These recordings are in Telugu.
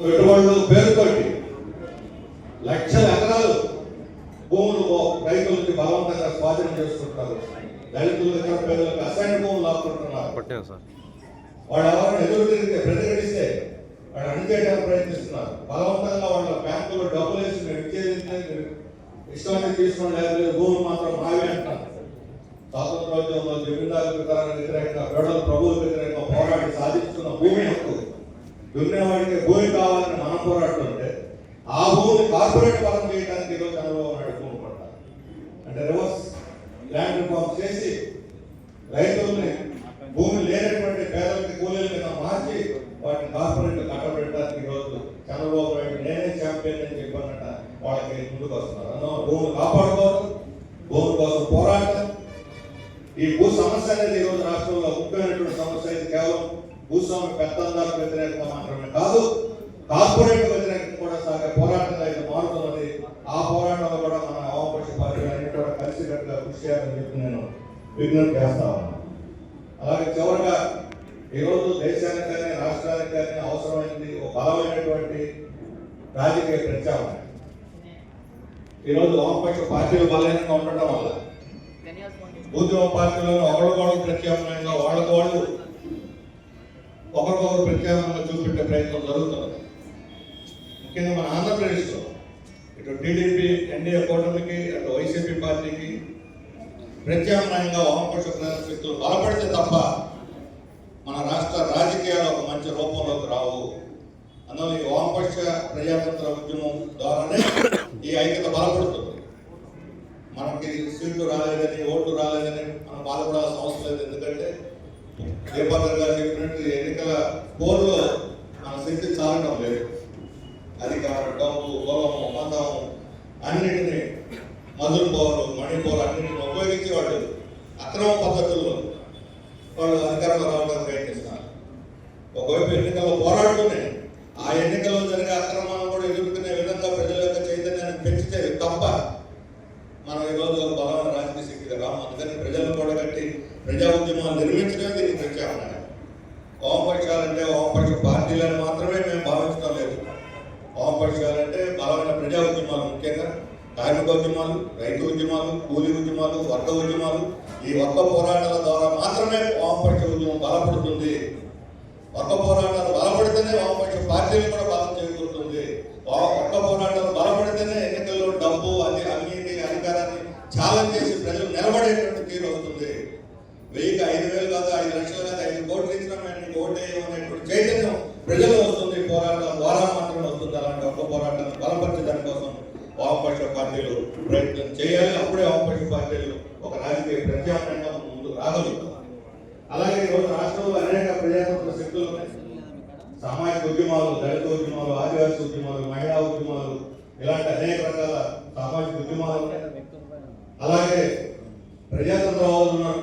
పెట్టుబడులు పేరుతోటి లక్షల ఎకరాలు భూములు ఓ- రైతుల నుంచి బలవంతంగా స్వాధీనం చేసుకుంటున్నారు. దళితుల దగ్గర పేదలకు అసైన్ భూములు లాక్కుంటున్నారు. వాడు ఎవరైనా ఎదురు తిరిగితే ప్రతిఘటిస్తే వాడు అణిచేయడానికి ప్రయత్నిస్తున్నారు. బలవంతంగా వాళ్ళ బ్యాంకులో డబ్బులు వేసి మేము ఇష్టమైన తీసుకోండి లేకపోతే భూములు మాత్రం మావే అంటారు స్వాతంత్రోద్యమంలో జమీందారు విధానానికి వ్యతిరేకంగా ప్రభువులకు వ్యతిరేకంగా పోరాడి సాధిస్తున్న భూమి దున్నేవాడికి భూమి కావాలని మనం పోరాడుతుంటే ఆ భూమిని కార్పొరేట్ పరం చేయడానికి ఏదో చంద్రబాబు నాయుడు భూమి పడ్డారు. అంటే రివర్స్ ల్యాండ్ రిఫార్మ్ చేసి రైతుల్ని భూమి లేనటువంటి పేదలకి కూలీల మీద మార్చి వాటిని కార్పొరేట్ కట్టబెట్టడానికి ఈరోజు చంద్రబాబు నాయుడు నేనే ఛాంపియన్ అని చెప్పానట వాళ్ళకి ముందుకు వస్తున్నారు. అందువల్ల భూమి కాపాడుకోవడం భూమి కోసం పోరాటం ఈ భూ సమస్య అనేది ఈరోజు రాష్ట్రంలో ముఖ్యమైనటువంటి సమస్య. ఇది కేవలం భూస్వామి పెత్తందాలకు వ్యతిరేకంగా మాత్రమే కాదు కార్పొరేట్ వ్యతిరేకంగా కూడా సాగే పోరాటంగా ఇది మారుతున్నది. ఆ పోరాటంలో కూడా మన అవపక్ష పార్టీలు అన్ని కూడా కలిసికట్టుగా కృషి చేయాలని చెప్పి నేను విజ్ఞప్తి చేస్తా ఉన్నాను. అలాగే చివరిగా ఈరోజు దేశానికి కానీ రాష్ట్రానికి కానీ అవసరమైనది ఒక బలమైనటువంటి రాజకీయ ప్రత్యామ్నాయం ఈరోజు వామపక్ష పార్టీలు బలహీనంగా ఉండటం వల్ల ఉద్యమ పార్టీలను ఒకరికొకరు ప్రత్యామ్నాయంగా వాళ్ళకు వాళ్ళు ఒకరికొకరు ప్రత్యామ్నాయంగా చూపెట్టే ప్రయత్నం జరుగుతున్నది ముఖ్యంగా మన ఆంధ్రప్రదేశ్లో ఇటు టీడీపీ ఎన్డీఏ కూటమికి అటు వైసీపీ పార్టీకి ప్రత్యామ్నాయంగా వామపక్ష శక్తులు బలపడితే తప్ప మన రాష్ట్ర రాజకీయాలు ఒక మంచి రూపంలోకి రావు. అందులో ఈ వామపక్ష ప్రజాతంత్ర ఉద్యమం ద్వారానే ఈ ఐక్యత బలపడుతుంది. మనకి సీట్లు రాలేదని ఓట్లు రాలేదని మనం బాధపడాల్సిన అవసరం లేదు. ఎందుకంటే దీపాకర్ గారు చెప్పినట్టు ఎన్నికల పోరులో మన శక్తి చాలడం లేదు. అధికారం డబ్బు కులము మతము అన్నిటిని మధుర పోరు మణిపూర్ అన్నింటిని ఉపయోగించి వాళ్ళు అక్రమ పద్ధతుల్లో వాళ్ళు అధికారంలో రావడానికి ప్రయత్నిస్తున్నారు ఒకవైపు ఎన్నికల్లో పోరాడుతూనే ఆ ఎన్నికల్లో జరిగే అక్రమాలను కూడా ఎదురు విధంగా ప్రజల యొక్క చైతన్యాన్ని పెంచితే తప్ప మనం ఈరోజు ఒక బలమైన రాజకీయ శక్తిగా రాము అందుకని ప్రజలను కూడగట్టి ప్రజా ఉద్యమాలు నిర్మించడమే దీనికి ప్రత్యామ్నాయం వామపక్షాలంటే వామపక్ష పార్టీలను మాత్రమే మేము భావించడం లేదు వామపక్షాలంటే బలమైన ప్రజా ఉద్యమాలు ముఖ్యంగా కార్మిక ఉద్యమాలు రైతు ఉద్యమాలు కూలీ ఉద్యమాలు వర్గ ఉద్యమాలు ఈ వర్గ పోరాటాల ద్వారా మాత్రమే వామపక్ష ఉద్యమం బలపడుతుంది. వర్గ పోరాటాలు బలపడితేనే వామపక్ష పార్టీలు కూడా బలం చేకూరుతుంది. వర్గ పోరాటాలు బలపడితేనే ఎన్నికల్లో డబ్బు అది అవినీతి అధికారాన్ని ఛాలెంజ్ చేసి ప్రజలు నిలబడేటువంటి తీరు అవుతుంది వెయ్యికి ఐదు వేలు కాదు ఐదు లక్షలు కాదు ఐదు కోట్లు ఇచ్చినా మేము నీకు ఓటు వేయమనేటువంటి చైతన్యం ప్రజలు వస్తుంది ఈ పోరాటం ద్వారా. మాత్రమే పోరాటాన్ని బలపరిచే దానికోసం వామపక్ష పార్టీలు ప్రయత్నం చేయాలి. అప్పుడే వామపక్ష పార్టీలు ఒక రాజకీయ ప్రత్యామ్నాయంగా ముందుకు రాగలుగుతాం అలాగే ఈరోజు రాష్ట్రంలో అనేక ప్రజాతంత్ర శక్తులు ఉన్నాయి. సామాజిక ఉద్యమాలు దళిత ఉద్యమాలు ఆదివాసీ ఉద్యమాలు మహిళా ఉద్యమాలు ఇలాంటి అనేక రకాల సామాజిక ఉద్యమాలు ఉన్నాయి. అలాగే ప్రజాతంత్రవాదులు ఉన్నారు.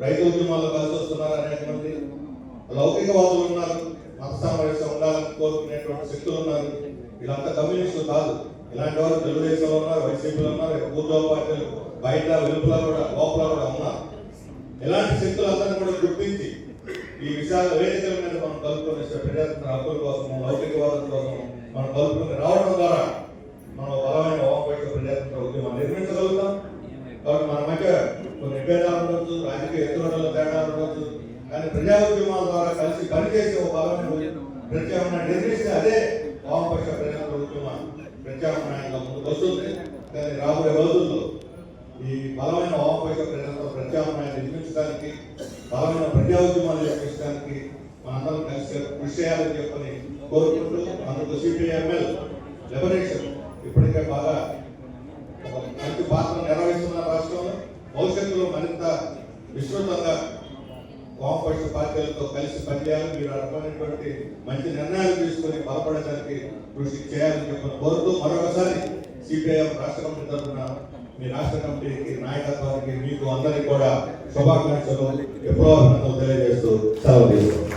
రైతు ఉద్యమాలు కలిసి వస్తున్నారు అనేక మంది. లౌకికవాదులు ఉన్నారు. మత సామరస్యం ఉండాలని కోరుకునేటువంటి శక్తులు ఉన్నారు. వీళ్ళంతా కమ్యూనిస్టులు కాదు. ఇలాంటి వారు తెలుగుదేశంలో ఉన్నారు వైసీపీలో ఉన్నారు ఊర్లో పార్టీలు బయట వెలుపుల కూడా లోపల కూడా ఉన్నారు. ఇలాంటి శక్తులందరినీ కూడా గుర్తించి ఈ విషయాల వేదికల మీద మనం కలుపుకొని ప్రజాతంత్ర హక్కుల కోసం లౌకికవాదం కోసం మనం కలుపుకొని రావడం ద్వారా మనం బలమైన వామపక్ష ప్రజాతంత్ర ఉద్యమాన్ని నిర్మించగలుగుతాం. కాబట్టి మన మధ్య కొన్ని విభేదాలు ఉండొచ్చు రాజకీయ ఎత్తుగడలు తేడాలు ఉండొచ్చు. కానీ ప్రజా ఉద్యమాల ద్వారా కలిసి పనిచేసే ఒక బలమైన ప్రత్యామ్నాయం నిర్మిస్తే అదే వామపక్ష ప్రజాతంత్ర ప్రభుత్వం ప్రత్యామ్నాయంగా ముందుకు వస్తుంది. కానీ రాబోయే రోజుల్లో ఈ బలమైన వామపక్ష ప్రజలతో ప్రత్యామ్నాయాన్ని నిర్మించడానికి బలమైన ప్రజా ఉద్యమాలు నిర్మించడానికి మనందరం కలిసి కృషి చేయాలని చెప్పని కోరుకుంటూ అందుకు సిపిఎంఎల్ లిబరేషన్ ఇప్పటికే బాగా ఒక మంచి పాత్ర నిర్వహిస్తున్న రాష్ట్రంలో భవిష్యత్తులో మరింత విశ్వ వామపక్ష పార్టీలతో కలిసి పనిచేయాలి మీరు అనుకున్నటువంటి మంచి నిర్ణయాలు తీసుకొని బలపడడానికి కృషి చేయాలని చెప్పిన కోరుతూ మరొకసారి సిపిఐఎం రాష్ట్ర కమిటీ తరఫున మీ రాష్ట్ర కమిటీకి నాయకత్వానికి మీకు అందరికీ కూడా శుభాకాంక్షలు ఎప్పుడో తెలియజేస్తూ సెలవు తీసుకుంటాం